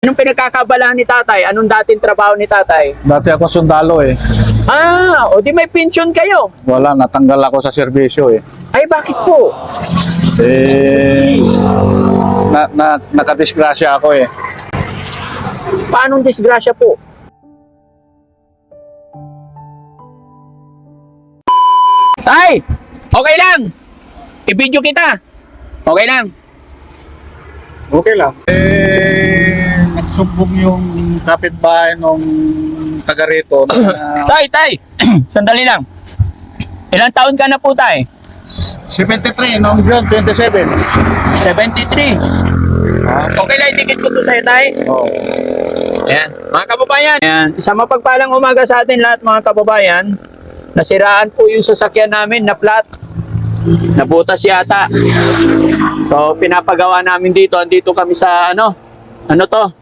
Anong pinagkakabalaan ni tatay? Anong dating trabaho ni tatay? Dati ako sundalo eh. Ah, o di may pension kayo. Wala, natanggal ako sa serbisyo eh. Ay, bakit po? Eh, na, na, nakadisgrasya ako eh. Paanong disgrasya po? Tay! Okay lang! I-video kita. Okay lang. Okay lang. Eh, nagsumbong yung kapitbahay nung taga rito na Tay, tay! Sandali lang. Ilang taon ka na po, tay? 73 noong June 27. 73. Okay lang, itikit ko to sa'yo, tay. Oh. Ayan, mga kababayan. Ayan, isang mapagpalang umaga sa atin lahat mga kababayan. Nasiraan po yung sasakyan namin na flat. Nabutas yata. So, pinapagawa namin dito. Andito kami sa ano? Ano to?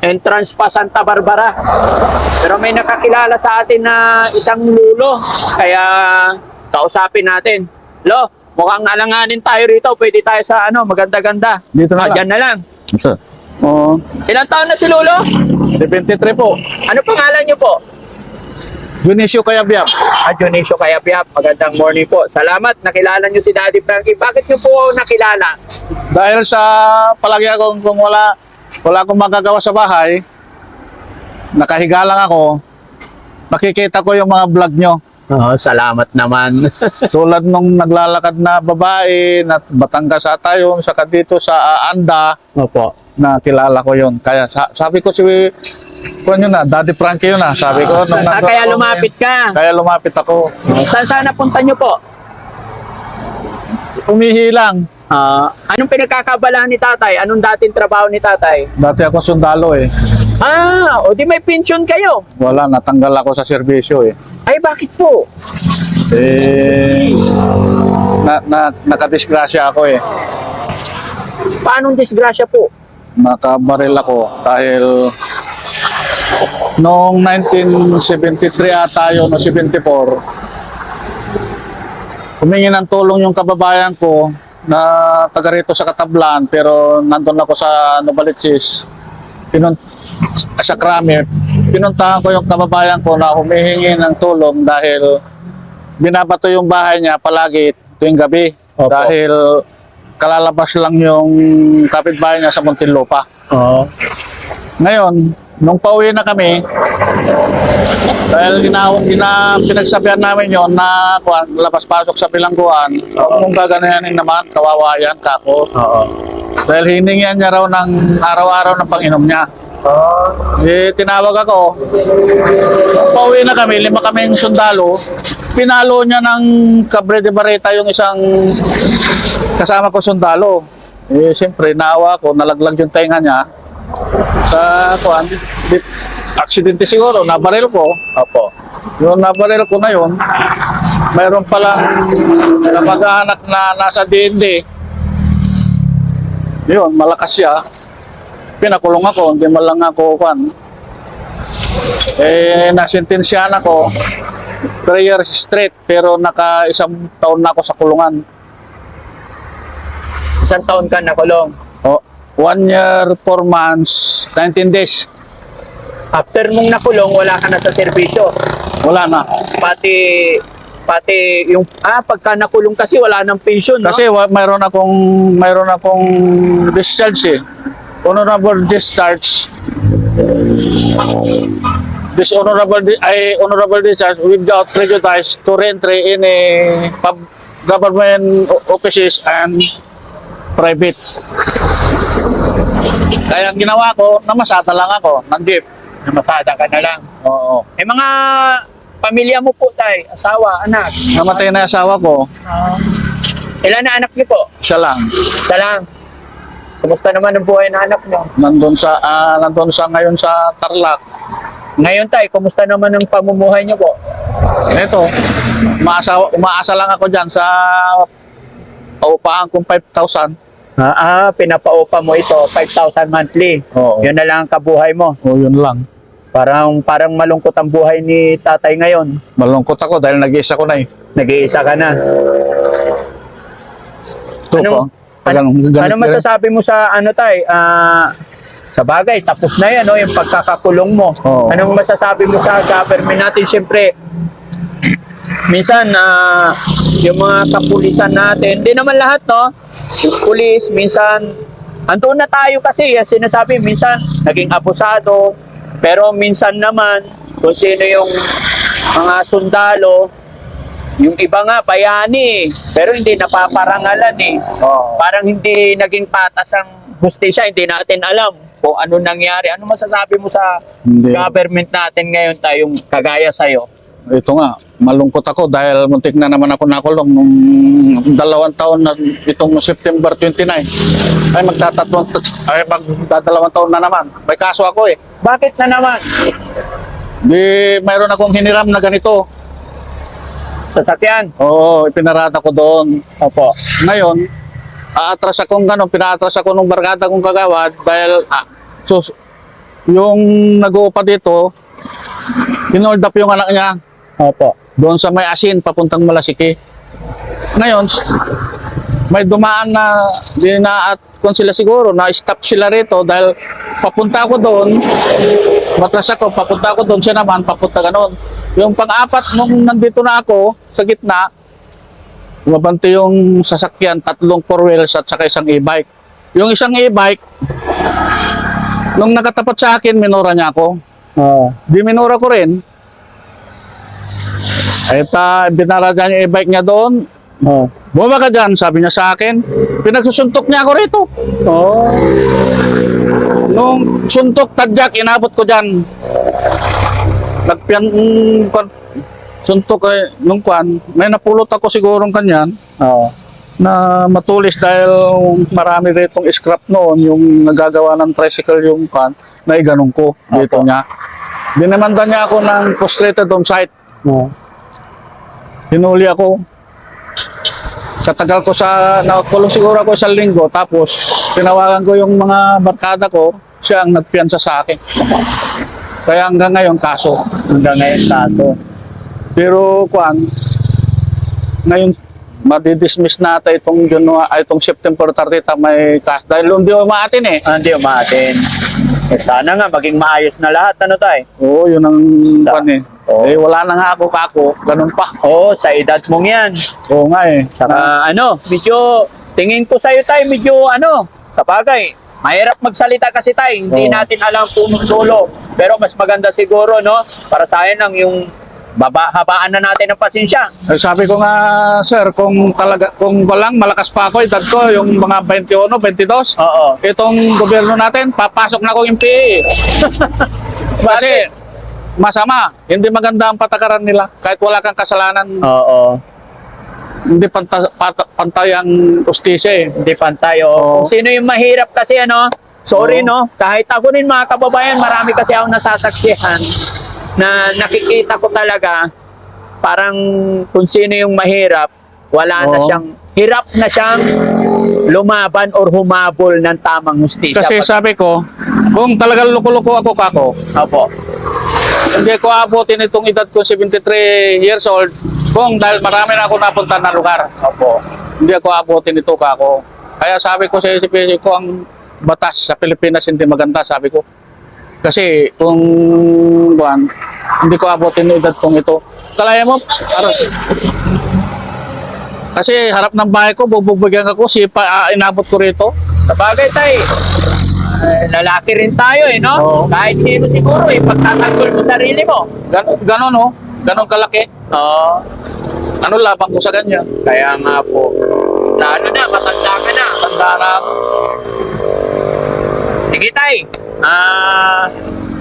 Entrance pa Santa Barbara. Pero may nakakilala sa atin na isang lulo. Kaya kausapin natin. Lo, mukhang alanganin tayo rito. Pwede tayo sa ano, maganda-ganda. Dito na Ah, lang. dyan na lang. Sir. Oh, Ilang taon na si Lulo? 73 po. Ano pangalan niyo po? Dionisio Kayabyab. Ah, Dionisio Kayabyap. Magandang morning po. Salamat. Nakilala niyo si Daddy Frankie. Bakit niyo po nakilala? Dahil sa palagi akong kung wala wala akong magagawa sa bahay, nakahiga lang ako, nakikita ko yung mga vlog nyo. Oo, salamat naman. Tulad nung naglalakad na babae na Batangas ata yun, saka dito sa ah, Anda, Opo. na kilala ko yun. Kaya sa- sabi ko si kung yun na, Daddy Frankie yun na. Sabi ko nung Ah, kaya ako, lumapit ka. Kaya lumapit ako. Saan saan napunta niyo po? Umihilang. Ah, anong pinagkakabalaan ni tatay? Anong dating trabaho ni tatay? Dati ako sundalo eh. Ah, o di may pension kayo. Wala, natanggal ako sa serbisyo eh. Ay, bakit po? Eh, na, na, nakadisgrasya ako eh. Paanong disgrasya po? Nakabaril ako dahil noong 1973 ata yun o 74 humingi ng tulong yung kababayan ko na taga rito sa Katablan pero nandun ako sa Novaliches pinun sa Krame pinuntahan ko yung kababayan ko na humihingi ng tulong dahil binabato yung bahay niya palagi tuwing gabi Opo. dahil kalalabas lang yung kapitbahay niya sa Muntinlupa. Oo. Ngayon, nung pauwi na kami, dahil gina, gina, pinagsabihan namin yon na kuwan, labas-pasok sa bilangguan, kung gaganayanin naman, kawawa yan, kako. Oo. Dahil hiningihan niya raw ng araw-araw ng panginom niya. Eh, tinawag ako. Nung pauwi na kami, lima kaming sundalo. Pinalo niya ng Cabre de Barreta yung isang kasama ko sundalo. Eh, siyempre, naawa ko, nalaglag yung tenga niya. Sa, kuan, aksidente siguro, nabaril ko. Opo. Yung nabaril ko na yun, mayroon palang napag-anak na nasa DND. Yun, malakas siya. Pinakulong ako, hindi man lang ako kan. Eh, nasintensyahan ako. 3 years straight, pero naka isang taon na ako sa kulungan. Isang taon ka nakulong. O, 1 year, 4 months, 19 days. After mong nakulong, wala ka na sa serbisyo. Wala na. Pati pati yung ah pagka nakulong kasi wala nang pension, no? Kasi wa, mayroon akong mayroon akong discharge eh. Honorable discharge. Dishonorable di- ay honorable discharge without prejudice to reentry in a pub, government offices and private. Kaya ang ginawa ko, namasada lang ako ng jeep. Namasada ka na lang. Oo. Eh mga pamilya mo po tay, asawa, anak. Namatay na yung asawa ko, Ilan na anak niyo po? siya lang. Isa lang. Kumusta naman ang buhay ng anak mo? Nandun sa, ah, nandun sa ngayon sa Tarlac. Ngayon tay, kumusta naman ang pamumuhay niyo po? Ito, umaasa, umaasa lang ako dyan sa paupahan kong 5,000. Ah, ah, pinapaupa mo ito, 5,000 monthly. Oo. Yun na lang ang kabuhay mo. O yun lang. Parang parang malungkot ang buhay ni tatay ngayon. Malungkot ako dahil nag-iisa ko na eh. Nag-iisa ka na. Ito Ano- po. Ganun, ganun, ano masasabi mo sa ano tay? Ah, Sa bagay, tapos na yan, no, yung pagkakakulong mo. Oo. Anong masasabi mo sa government natin? Siyempre, minsan na yung mga kapulisan natin, hindi naman lahat, no? Yung pulis, minsan, andun na tayo kasi, yung sinasabi, minsan, naging abusado, pero minsan naman, kung sino yung mga sundalo, yung iba nga, bayani eh, pero hindi napaparangalan eh. Oo. Parang hindi naging patas ang hustisya, hindi natin alam kung ano nangyari. Ano masasabi mo sa Hindi. government natin ngayon tayong kagaya sa'yo? Ito nga, malungkot ako dahil muntik na naman ako nakulong nung dalawang taon na itong September 29. Ay magtatatlong, ay magdadalawang taon na naman. May kaso ako eh. Bakit na naman? Di, mayroon akong hiniram na ganito. Sasakyan? Oo, ipinarata ko doon. Opo. Ngayon, aatras akong gano'n, pinaatras ako nung barkada kong kagawad dahil ah, sus, yung nag-uupa dito, hinold up yung anak niya Opo. doon sa may asin papuntang Malasiki. Ngayon, may dumaan na di na at kung sila siguro na stop sila rito dahil papunta ako doon matras ako papunta ako doon siya naman papunta ganon yung pang-apat nung nandito na ako sa gitna mabante yung sasakyan tatlong four wheels at saka isang e-bike yung isang e-bike nung nakatapat sa akin minura niya ako Oo. di minura ko rin ay ta binara niya yung e-bike niya doon Oo. Bumaba ka dyan, sabi niya sa akin. Pinagsusuntok niya ako rito. Oo. Nung suntok, tadyak, inabot ko dyan. Nagpian, mm, kwan- suntok eh, nung kwan, may napulot ako sigurong kanyan Oo. na matulis dahil marami ritong scrap noon, yung nagagawa ng tricycle yung kwan, na iganong ko dito Opo. niya. Dinamanda niya ako ng frustrated homicide. Oo. Hinuli ako. Sa tagal ko sa, nakulong siguro ako isang linggo, tapos tinawagan ko yung mga barkada ko, siya ang nagpiyansa sa akin. Kaya hanggang ngayon, kaso. Hanggang ngayon tato. Pero, kuan, ngayon, madidismiss natin itong, Janu- ay, itong September 30 may kaso. Dahil hindi umaatin eh. Ah, Hindi umatin. Eh, sana nga maging maayos na lahat. Ano tayo? Oo, yun ang Sa- kuan eh. Oo. Eh, wala na nga ako kako, ganun pa. Oo, sa edad mong yan. Oo nga eh. Saka ano, medyo, tingin ko sa'yo tayo, medyo ano, sa bagay, mahirap magsalita kasi tayo, hindi Oo. natin alam punong dulo. Pero mas maganda siguro, no, para sa akin lang yung baba, habaan na natin ng pasensya. Eh, sabi ko nga, sir, kung talaga, kung walang malakas pa ako, edad ko, yung mga 21, 22, Oo. itong gobyerno natin, papasok na ako yung PA. Kasi, masama, hindi maganda ang patakaran nila. Kahit wala kang kasalanan, Oo. hindi panta, pata, pantay ang justisya eh. Hindi pantay. Oo. Oo. Kung sino yung mahirap kasi ano, sorry Oo. no, kahit ako rin mga kababayan, marami kasi ako nasasaksihan na nakikita ko talaga parang kung sino yung mahirap, wala na Oo. siyang, hirap na siyang lumaban or humabol ng tamang hustisya. Kasi Pag- sabi ko, kung talagang loko-loko ako kako, Opo. hindi ko abutin itong edad ko 73 years old, kung dahil marami na ako napunta na lugar. Opo. hindi ako abutin ito kako. Kaya sabi ko sa isipin ko ang batas sa Pilipinas hindi maganda, sabi ko. Kasi kung buwan, hindi ko abutin yung edad kong ito. Kalaya mo, ar- kasi harap ng bahay ko, bububigyan ako, sipa, ah, inabot ko rito. Sa bagay tayo, eh, lalaki rin tayo eh, no? Oo. Kahit sino siguro, eh, pagtatanggol mo sarili mo. Gan ganon, oh. Ganon kalaki. Oo. Ano labang ko sa ganyan? Kaya nga po, lalo na, matanda ka na. Tanda na. Sige tay, ah,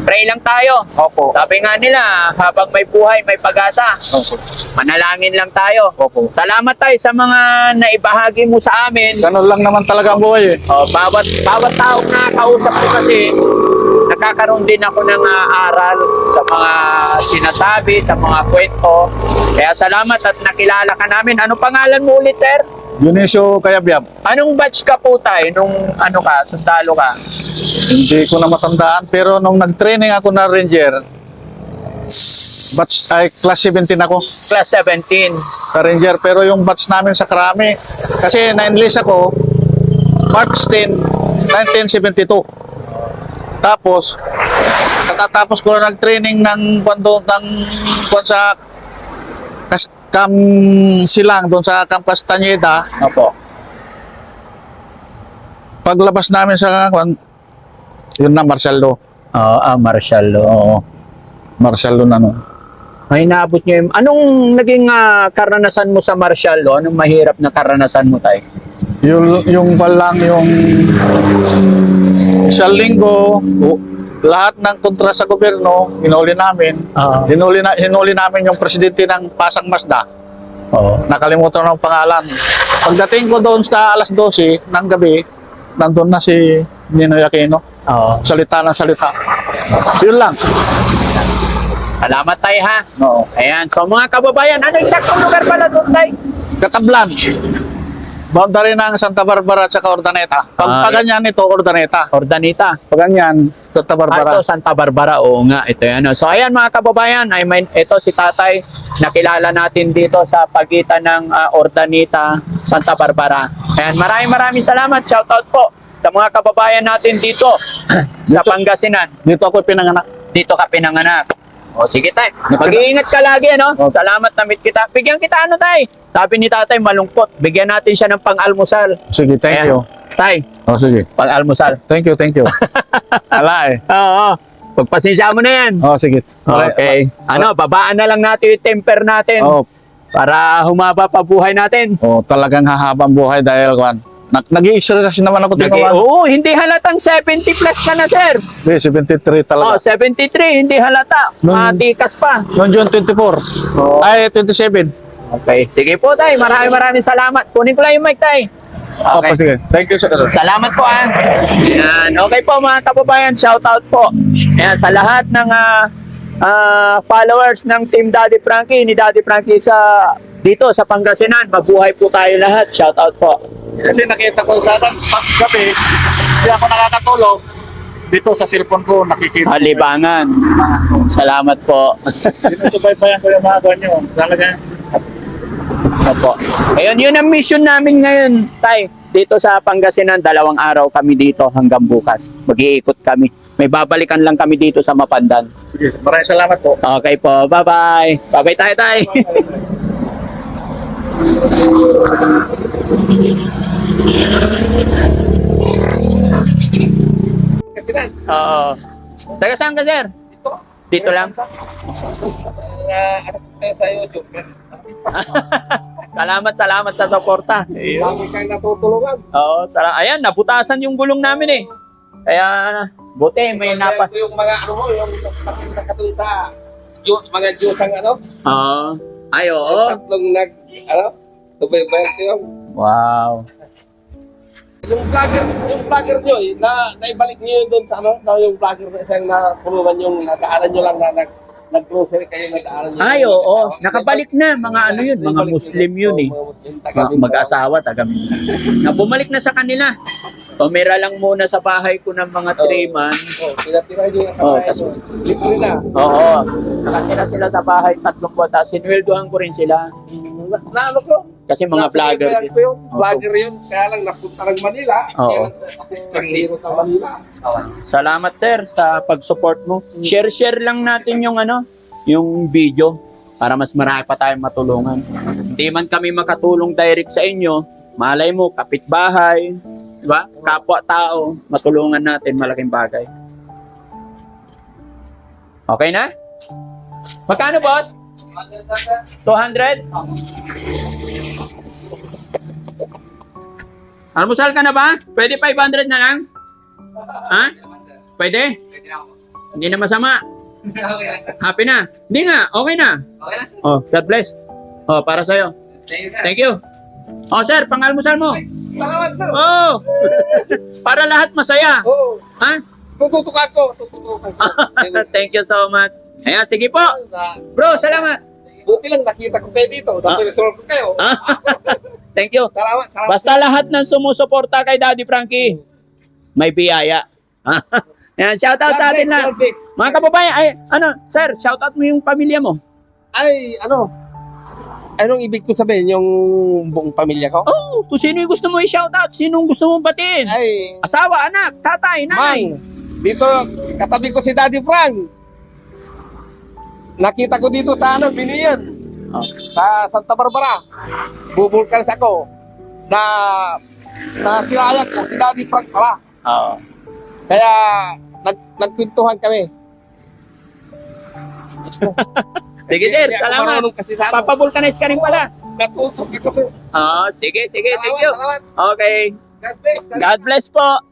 pray lang tayo. Opo. Sabi nga nila, habang may buhay, may pag-asa. Opo. Manalangin lang tayo. Opo. Salamat tayo sa mga naibahagi mo sa amin. Ganon lang naman talaga ang buhay eh. Oh, bawat bawat taong nakakausap ko kasi nakakaroon din ako ng ah, aral sa mga sinasabi, sa mga kwento. Kaya salamat at nakilala ka namin. Ano pangalan mo ulit, sir? Dionisio Kayabyab. Anong batch ka po tayo nung ano ka, sundalo ka? Hindi ko na matandaan pero nung nag-training ako na ranger, batch ay class 17 ako Class 17. sa ranger pero yung batch namin sa Krami kasi na-enlist ako March 10, 1972. Tapos, katatapos ko na nag-training ng kwando ng kwan sa kas, Cam Silang doon sa Camp Castañeda. Opo. Paglabas namin sa kwan, yun na Marshall Law. Oo, ah, Marshall. Oo. Marshall Law na no. May naabot niyo yung... Anong naging ah, karanasan mo sa Marshall? Lo? Anong mahirap na karanasan mo, tay? Yung, yung palang yung isang linggo, u- lahat ng kontra sa gobyerno, hinuli namin. Oo. Hinuli, na, hinuli namin yung presidente ng Pasang Masda. Oo. Nakalimutan ng pangalan. Pagdating ko doon sa alas 12 ng gabi, nandun na si Ninoy Aquino. Oo. Salita ng salita. Yun lang. Salamat, tay, ha? Oo. Ayan. So, mga kababayan, ano eksaktong lugar pala doon, tay? Katablan. Boundary ng Santa Barbara at saka Ordaneta. Pag Ah, paganyan ito, Ordaneta. Ordanita. Paganyan, Santa Ah, Barbara. ito, Santa Barbara. Oo nga, ito yan. oh. So, ayan mga kababayan, I mean, ito si tatay, nakilala natin dito sa pagitan ng ah, Ordanita, Santa Barbara. Ayan, maraming maraming salamat. Shoutout po sa mga kababayan natin dito sa Dito- Pangasinan. Dito ako pinanganak. Dito ka pinanganak. O sige tay, mag-iingat ka lagi ano. Opo. Salamat na meet kita. Bigyan kita ano tay. Sabi ni tatay malungkot. Bigyan natin siya ng pang-almusal. Sige, thank Ayan. you. Tay, Oh, sige. pang-almusal. Thank you, thank you. Ala eh. Oo. Pagpasensya mo na yan. Oh, sige. Okay. Ano, babaan na lang natin yung temper natin Oh, para humaba pa buhay natin. oh, talagang hahabang buhay dahil kwan. Nag nag-i-exercise naman ako tingnan. Oo, hindi halatang 70 plus ka na, sir. Hindi, 73 Oh, talaga. 73, hindi halata. Nung- Matikas pa. Noong June 24. Ay, 27. Okay. Sige po, tay. Maraming maraming salamat. Kunin ko lang yung mic, tay. Okay. sige. Thank you, sir. Salamat po ah. Ayan. Okay po mga kababayan, shout out po. Ayan, sa lahat ng ah, ah, followers ng Team Daddy Frankie, ni Daddy Frankie sa dito sa Pangasinan. Mabuhay po tayo lahat. Shout out po. Kasi nakita ko sa paggabi, hindi ako nakakatulog. Dito sa cellphone ko, nakikita. Halibangan. Salamat po. Sinusubaybayan ko yung mga kwan nyo. Talaga. Opo. Ayun, yun ang mission namin ngayon, Tay. Dito sa Pangasinan, dalawang araw kami dito hanggang bukas. Mag-iikot kami. May babalikan lang kami dito sa Mapandan. Sige, maraming salamat po. Okay po, bye-bye. Bye-bye tayo, Tay. Oo. Taga saan ka, sir? Dito lang. sa YouTube. salamat, salamat sa suporta. Lagi kang natutulungan. Oo, sala- ayan, nabutasan yung gulong namin eh. Kaya, buti, may napas. Yung mga ano mo, yung nakatun sa Diyos, mga Diyos ang ano, Oo. Ay, oo. tatlong nag, ano, tubaybayan ko yung, Wow. yung vlogger, yung vlogger nyo, eh, na, naibalik nyo yun doon sa ano, na yung vlogger na isang napulungan yung nadaanan nyo lang na nag, nag-grocery kayo, nadaanan nyo. Ay, oo. Nakabalik na. Mga ano yun, mga Muslim yun eh. Mga mag-asawa, taga na bumalik na sa kanila. Tumira lang muna sa bahay ko ng mga 3 months. Oh, pinatira nyo yung Oh, kasaya tas- mo. Libre na. Oo. Nakatira sila sa bahay tatlong buwan. Tapos sinweldohan ko rin sila. Na, na ano ko? Kasi mga vlogger din. ko yung vlogger yun. Kaya lang napunta ng Manila. Oo. Naghihiro sa Manila. Salamat sir sa pag-support mo. Share-share lang natin yung ano, yung video para mas marami pa tayong matulungan. Hindi man kami makatulong direct sa inyo, malay mo, kapitbahay, di ba? Kapwa-tao, matulungan natin, malaking bagay. Okay na? Magkano boss? 200? Almusal ka na ba? Pwede 500 na lang? Ha? Pwede? Hindi na masama. Happy na? Hindi nga, okay na. Oh, God bless. Oh, para sa'yo. Thank you. Oh, sir, pangalmusal mo. Salamat, sir. Oh! para lahat masaya. Oo. Ha? Tututukan ko. Tututukan ko. Thank you so much. Ayan, sige po. Bro, salamat. Buti lang nakita ko kayo dito. Tapos resolve ko kayo. Ah, Thank you. Salamat. Salamat. Basta lahat ng sumusuporta kay Daddy Frankie, may biyaya. Ayan, shout out sa atin na. Mga kababayan, ay, ano, sir, shout out mo yung pamilya mo. Ay, ano? Anong ibig ko sabihin? Yung buong pamilya ko? Oh, kung sino yung gusto mo i-shout out, sinong gusto mo batiin. Ay, Asawa, anak, tatay, nanay. Mang, Dito, katabi ko si Daddy Frank. Nakita ko dito sa ano, Biniyan. Oh. Sa Santa Barbara. Bubulkan sa ako. Na nakilala ko si Daddy Frank pala. Oo. Kaya nag, nagkwentuhan kami. Sige, sir. Salamat. kasi sa ano. Papavulcanize ka rin pala. Natusok ako. Oo, sige, sige. Thank you. Okay. God bless. God God bless po.